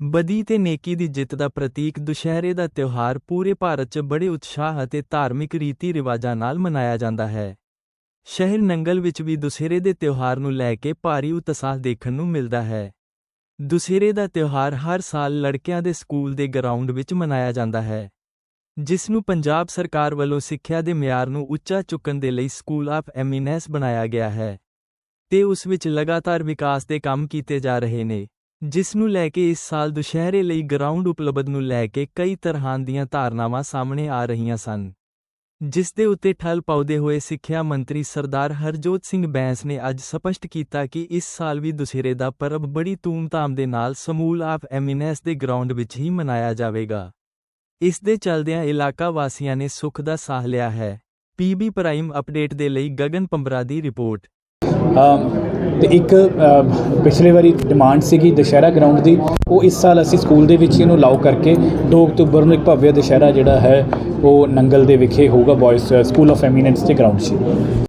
ਬਦੀ ਤੇ ਨੇਕੀ ਦੀ ਜਿੱਤ ਦਾ ਪ੍ਰਤੀਕ ਦੁਸ਼ਹਿਰੇ ਦਾ ਤਿਉਹਾਰ ਪੂਰੇ ਭਾਰਤ 'ਚ ਬੜੇ ਉਤਸ਼ਾਹ ਅਤੇ ਧਾਰਮਿਕ ਰੀਤੀ ਰਿਵਾਜਾਂ ਨਾਲ ਮਨਾਇਆ ਜਾਂਦਾ ਹੈ। ਸ਼ਹਿਰ ਨੰਗਲ ਵਿੱਚ ਵੀ ਦੁਸਹਿਰੇ ਦੇ ਤਿਉਹਾਰ ਨੂੰ ਲੈ ਕੇ ਭਾਰੀ ਉਤਸ਼ਾਹ ਦੇਖਣ ਨੂੰ ਮਿਲਦਾ ਹੈ। ਦੁਸਹਿਰੇ ਦਾ ਤਿਉਹਾਰ ਹਰ ਸਾਲ ਲੜਕਿਆਂ ਦੇ ਸਕੂਲ ਦੇ ਗਰਾਊਂਡ ਵਿੱਚ ਮਨਾਇਆ ਜਾਂਦਾ ਹੈ, ਜਿਸ ਨੂੰ ਪੰਜਾਬ ਸਰਕਾਰ ਵੱਲੋਂ ਸਿੱਖਿਆ ਦੇ ਮਿਆਰ ਨੂੰ ਉੱਚਾ ਚੁੱਕਣ ਦੇ ਲਈ ਸਕੂਲ ਆਫ ਐਮੀਨੈਂਸ ਬਣਾਇਆ ਗਿਆ ਹੈ, ਤੇ ਉਸ ਵਿੱਚ ਲਗਾਤਾਰ ਵਿਕਾਸ ਦੇ ਕੰਮ ਕੀਤੇ ਜਾ ਰਹੇ ਨੇ। ਜਿਸ ਨੂੰ ਲੈ ਕੇ ਇਸ ਸਾਲ ਦੁਸ਼ਹਿਰੇ ਲਈ ਗਰਾਊਂਡ ਉਪਲਬਧ ਨੂੰ ਲੈ ਕੇ ਕਈ ਤਰ੍ਹਾਂ ਦੀਆਂ ਧਾਰਨਾਵਾਂ ਸਾਹਮਣੇ ਆ ਰਹੀਆਂ ਸਨ। ਜਿਸ ਦੇ ਉੱਤੇ ਠੱਲ ਪਾਉਦੇ ਹੋਏ ਸਿੱਖਿਆ ਮੰਤਰੀ ਸਰਦਾਰ ਹਰਜੋਤ ਸਿੰਘ ਬੈਂਸ ਨੇ ਅੱਜ ਸਪਸ਼ਟ ਕੀਤਾ ਕਿ ਇਸ ਸਾਲ ਵੀ ਦੁਸਹਿਰੇ ਦਾ ਪਰਬ ਬੜੀ ਧੂਮਧਾਮ ਦੇ ਨਾਲ ਸਮੂਲ ਆਫ ਐਮਿਨੈਸ ਦੇ ਗਰਾਊਂਡ ਵਿੱਚ ਹੀ ਮਨਾਇਆ ਜਾਵੇਗਾ। ਇਸ ਦੇ ਚਲਦਿਆਂ ਇਲਾਕਾ ਵਾਸੀਆਂ ਨੇ ਸੁੱਖ ਦਾ ਸਾਹ ਲਿਆ ਹੈ। ਪੀਬੀ ਪ੍ਰਾਈਮ ਅਪਡੇਟ ਦੇ ਲਈ ਗਗਨ ਪੰਬਰਾ ਦੀ ਰਿਪੋਰਟ। ਤੇ ਇੱਕ ਪਿਛਲੇ ਵਾਰੀ ਡਿਮਾਂਡ ਸੀਗੀ ਦੁਸ਼ਹਿਰਾ ਗਰਾਊਂਡ ਦੀ, ਉਹ ਇਸ ਸਾਲ ਅਸੀਂ ਸਕੂਲ ਦੇ ਵਿੱਚ ਹੀ ਇਹਨੂੰ ਲਾਓ ਕਰਕੇ 2 ਅਕਤੂਬਰ ਨੂੰ ਇੱਕ ਭਵਯ ਦੁਸ਼ਹਿਰਾ ਜਿਹੜਾ ਹੈ, ਉਹ ਨੰਗਲ ਦੇ ਵਿਖੇ ਹੋਊਗਾ ਬॉयਜ਼ ਸਕੂਲ ਆਫ ਐਮੀਨੈਂਸ ਦੇ ਗਰਾਊਂਡ 'ਚ।